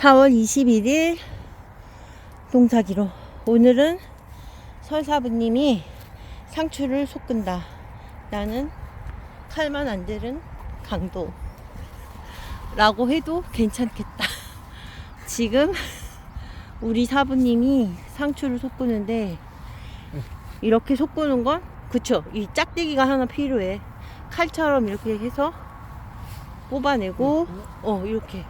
4월 21일 농사기로. 오늘은 설사부님이 상추를 솟근다. 나는 칼만 안 들은 강도 라고 해도 괜찮겠다. 지금 우리 사부님이 상추를 솟구는데 이렇게 솟구는 건 그쵸. 이 짝대기가 하나 필요해. 칼처럼 이렇게 해서 뽑아내고 어 이렇게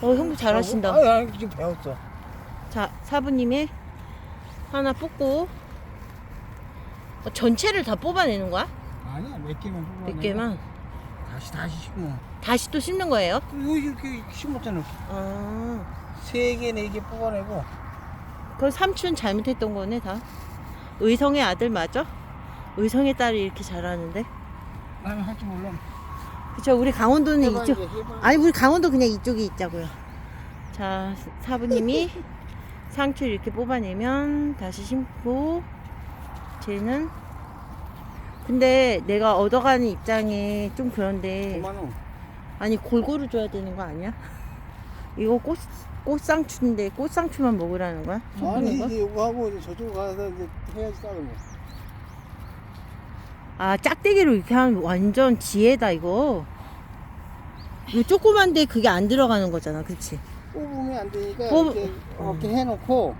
어 형부 잘하신다 아, 나 지금 배웠어. 자, 사부님의 하나 뽑고 어, 전체를 다 뽑아내는 거야? 아니야, 몇 개만 뽑아. 몇 개만? 다시 다시 심어. 다시 또 심는 거예요? 여기 이렇게 심었잖아. 아, 세 개, 네 개 뽑아내고. 그럼 삼촌 잘못했던 거네 다. 의성의 아들 맞아? 의성의 딸이 이렇게 잘하는데. 나는 할 줄 몰라. 그쵸, 우리 강원도는 해봐, 이쪽. 이제 해봐. 아니, 우리 강원도 그냥 이쪽에 있자고요. 자, 사부님이 상추를 이렇게 뽑아내면 다시 심고, 쟤는 근데 내가 얻어가는 입장에 좀 그런데 5만 원. 아니 골고루 줘야 되는 거 아니야? 이거 꽃 꽃상추인데 꽃상추만 먹으라는 거야? 아니? 이제 이거 하고 이제 저쪽 가서 이제 해야지 다른 거. 아 짝대기로 이렇게 하면 완전 지혜다 이거. 이거 조그만데 그게 안 들어가는 거잖아, 그렇지? 뽑으면 안 되니까 뽑- 이렇게, 이렇게 해놓고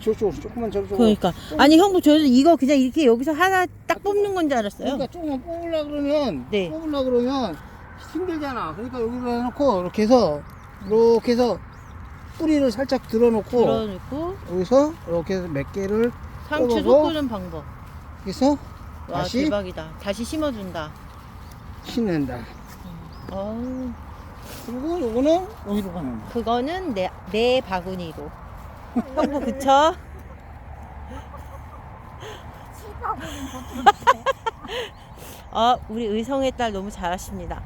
저쪽 조금만 저쪽. 그러니까 아니 형부 저는 이거 그냥 이렇게 여기서 하나 딱 뽑는 건 줄 알았어요. 그러니까 조금만 뽑으려 그러면 네. 뽑으려 그러면 힘들잖아. 그러니까 여기로 해놓고 이렇게 해서 이렇게 해서 뿌리를 살짝 들어놓고 들어놓고 여기서 이렇게 해서 몇 개를 상추 뽑아서 섞는 방법. 해서 와 다시 대박이다. 다시 심어준다. 심는다. 어 그리고 요거는 어디로 가는 거야? 그거는 내, 내 바구니로. 형부 그쵸? 아, 우리 의성의 딸 너무 잘하십니다.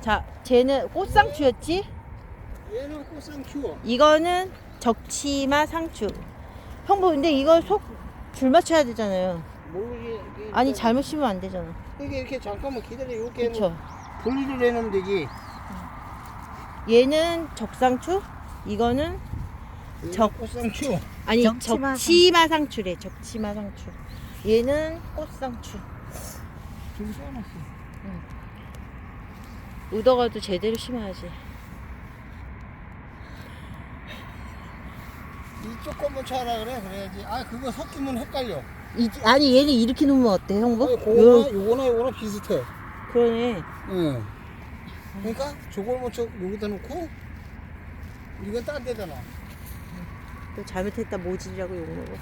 자, 쟤는 꽃상추였지? 얘는 꽃상추. 이거는 적치마 상추. 형부, 근데 이거 속 줄 맞춰야 되잖아요. 모르게 이게 아니, 일단 잘못 심으면 안 되잖아. 이게 이렇게 잠깐만 기다려. 이렇게 그쵸? 분리를 해놓으면 되지. 얘는 적상추, 이거는 얘는 적- 꽃상추. 아니 적치마 적치마 상추래. 적치마 상추. 얘는 꽃상추. 좀 써놨어. 얻어가도 제대로 심어야지. 이쪽 것만 쳐라 그래. 그래야지. 아 그거 섞이면 헷갈려. 이, 아니 얘는 이렇게 놓으면 어때 형부? 아니, 요, 그거나 요거나 요거나 비슷해. 그러네. 응. 그러니까 저걸 먼저 여기다 놓고 이건 딴 데다 놔. 또 잘못했다 모질이라고 욕 먹어.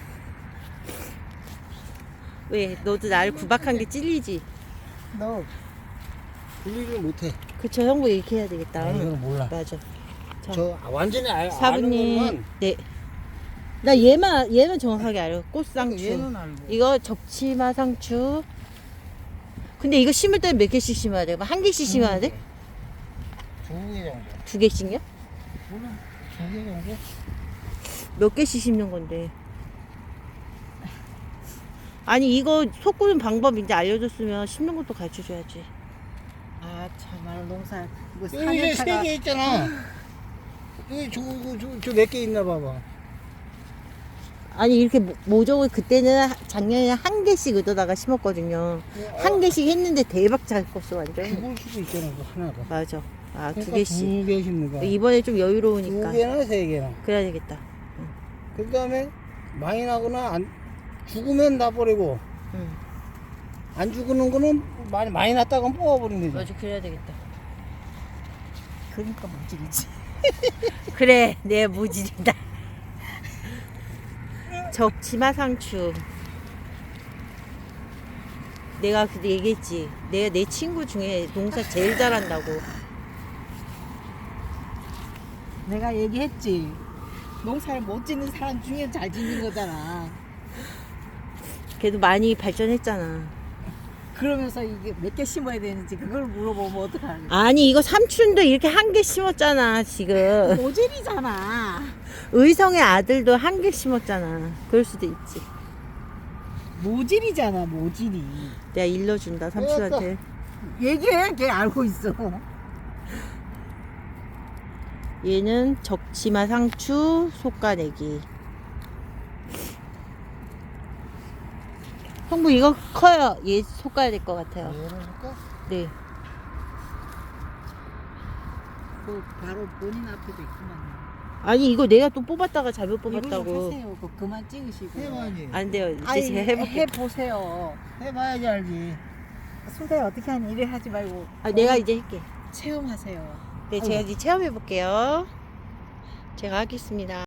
왜 너도 나를 구박한 게 찔리지? 너 분리를 못해. 그쵸 형부 이렇게 해야 되겠다. 아, 이거는 몰라. 맞아. 자, 저 완전히 알, 아는 사부님, 것만 네. 나 얘만 얘만 정확하게 알아. 꽃상추. 얘는 알고. 이거 적치마 상추. 근데 이거 심을 때 몇 개씩 심어야 돼? 한 개씩 심어야 돼? 두 개 정도. 두 개씩요? 두개 정도? 몇 개씩 심는 건데. 아니 이거 솟구는 방법 이제 알려줬으면 심는 것도 가르쳐줘야지. 아 참말 농사 뭐 여기 4년 차가 세개 있잖아. 여기 저저몇 개 있나 봐봐. 아니 이렇게 모- 모종을 그때는 하- 작년에 한 개씩 얻어다가 심었거든요. 한 개씩 했는데 대박 잘 컸어 완전. 죽을 수도 있잖아. 그 하나가. 맞아. 아 두 그러니까 개씩. 두개 심는. 이번에 좀두 여유로우니까 개나 세 개나. 그래야 되겠다. 그 다음에 많이 나거나 안 죽으면 다 버리고 응. 안 죽는 거는 많이 많이 났다가 뽑아버리면 되지. 맞아 그래야 되겠다. 그러니까 모질이지 그래 내 모질이다. 적치마 상추. 내가 그때 얘기했지. 내가 내 친구 중에 농사 제일 잘한다고. 내가 얘기했지 농사를 못 짓는 사람 중에 잘 짓는 거잖아 걔도 많이 발전했잖아. 그러면서 이게 몇 개 심어야 되는지 그걸 물어보면 어떡하냐 아니 이거 삼촌도 이렇게 한 개 심었잖아 지금. 모질이잖아 의성의 아들도 한 개 심었잖아. 그럴 수도 있지. 모질이잖아 모질이 내가 일러준다 삼촌한테. 얘기해 걔 알고 있어 얘는 적치마 상추 속가내기. 형부 이거 커요. 얘 속가야 될 것 같아요. 얘를 할까? 네. 그 바로 본인 앞에도 있구만. 아니 이거 내가 또 뽑았다가 잘못 이걸로 뽑았다고. 하세요. 그 그만 찍으시고. 해봐야지. 안 돼요. 이제 아니, 제가 해볼게요. 해보세요. 해봐야지 알지. 순대 어떻게 하니 이래 하지 말고. 아, 내가 이제 할게. 체험하세요. 네, 제가 이제 체험해 볼게요. 제가 하겠습니다.